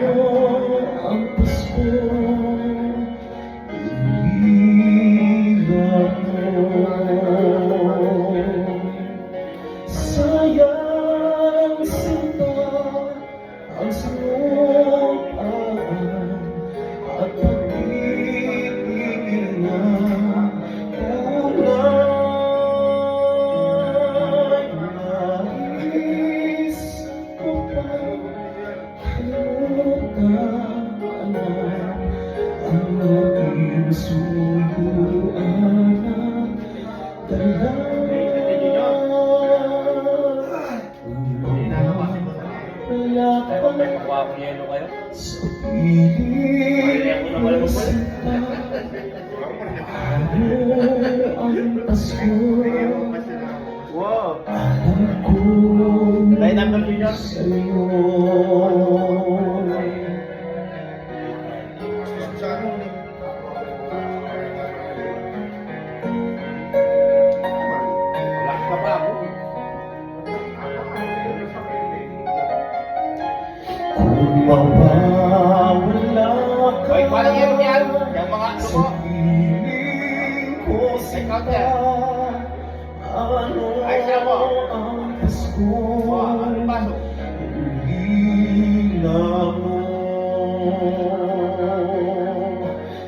Ang Pasko, iniwan Wow. Tayo number two niya. Mawawala ka Ay, parang yelo yan. Yung mga ano sa ko. sinta, ano mo. ang Pasko? Hila mo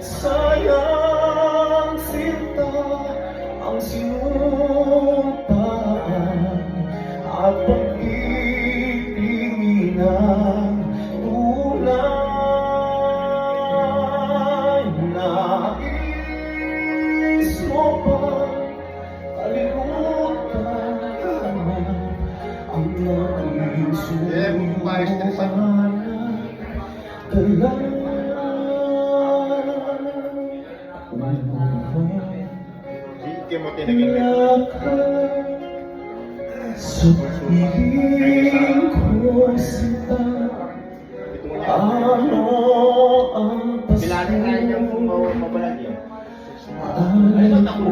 Sayang sinta Ang sinupaan At pag-ibig Ka rin sa- Hindi mo tinagin. Sa piling ko sinta Ano ang Bilangin na yung Pasko mabalag yun. Alam ko